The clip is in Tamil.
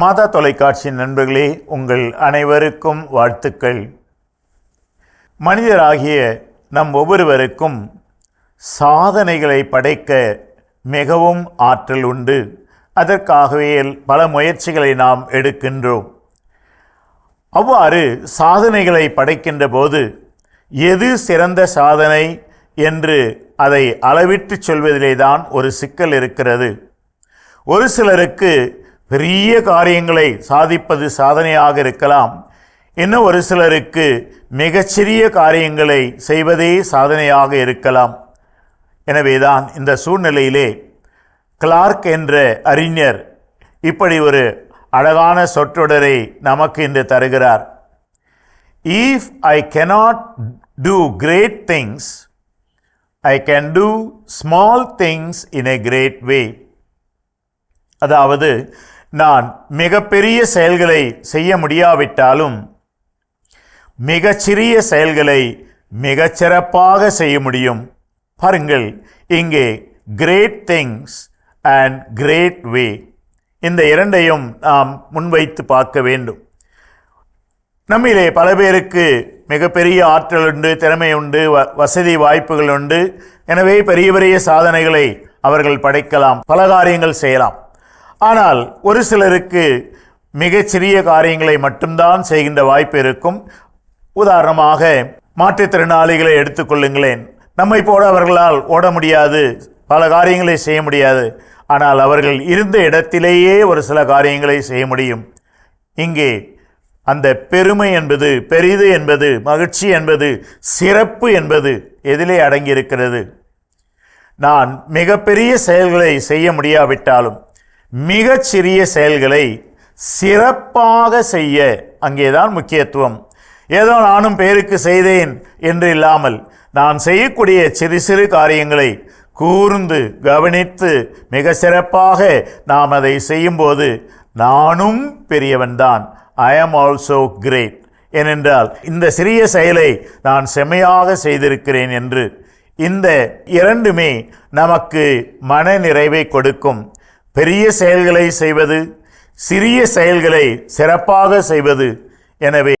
மாதா தொலைக்காட்சி நண்பர்களே உங்கள் அனைவருக்கும் வாழ்த்துக்கள். மனிதராகிய நம் ஒவ்வொருவருக்கும் சாதனைகளை படைக்க மிகவும் ஆற்றல் உண்டு. அதற்காகவே பல முயற்சிகளை நாம் எடுக்கின்றோம். அவ்வாறு சாதனைகளை படைக்கின்ற போது எது சிறந்த சாதனை என்று அதை அளவிட்டு சொல்வதிலே தான் ஒரு சிக்கல் இருக்கிறது. ஒரு சிலருக்கு பெரிய காரியங்களை சாதிப்பது சாதனையாக இருக்கலாம். இன்னும் ஒரு சிலருக்கு மிகச்சிறிய காரியங்களை செய்வதே சாதனையாக இருக்கலாம். எனவேதான் இந்த சூழ்நிலையிலே கிளார்க் என்ற அறிஞர் இப்படி ஒரு அழகான சொற்றொடரை நமக்கு இன்று தருகிறார். If I cannot do great things I can do small things in a great way அதாவது நான் மிகப்பெரிய செயல்களை செய்ய முடியாவிட்டாலும் மிகச்சிறிய செயல்களை மிகச்சிறப்பாக செய்ய முடியும். பாருங்கள் இங்கே great things and great way இந்த இரண்டையும் நாம் முன்வைத்து பார்க்க வேண்டும். நம்மிலே பல பேருக்கு மிகப்பெரிய ஆற்றல் உண்டு திறமை உண்டு வ- வசதி வாய்ப்புகள் உண்டு. எனவே பெரிய பெரிய சாதனைகளை அவர்கள் படைக்கலாம் பல காரியங்கள் செய்யலாம். ஆனால் ஒரு சிலருக்கு மிகச்சிறிய காரியங்களை மட்டும்தான் செய்கின்ற வாய்ப்பு இருக்கும். உதாரணமாக மாற்றுத்திறனாளிகளை எடுத்துக்கொள்ளுங்களேன் நம்மை போல அவர்களால் ஓட முடியாது பல காரியங்களை செய்ய முடியாது. ஆனால் அவர்கள் இருந்த இடத்திலேயே ஒரு சில காரியங்களை செய்ய முடியும். இங்கே அந்த பெருமை என்பது பெரிது என்பது மகிழ்ச்சி என்பது சிறப்பு என்பது எதிலே அடங்கியிருக்கிறது. நான் மிகப்பெரிய செயல்களை செய்ய முடியாவிட்டாலும் மிகச் சிறிய செயல்களை சிறப்பாக செய்ய அங்கேதான் முக்கியத்துவம். ஏதோ நானும் பேருக்கு செய்தேன் என்று இல்லாமல் நான் செய்யக்கூடிய சிறு சிறு காரியங்களை கூர்ந்து கவனித்து மிக சிறப்பாக நாம் அதை செய்யும்போது நானும் பெரியவன்தான். ஐ ஆம் ஆல்சோ கிரேட் ஏனென்றால் இந்த சிறிய செயலை நான் செம்மையாக செய்திருக்கிறேன் என்று இந்த இரண்டுமே நமக்கு மன நிறைவை கொடுக்கும். பெரிய செயல்களை செய்வது சிறிய செயல்களை சிறப்பாக செய்வது. எனவே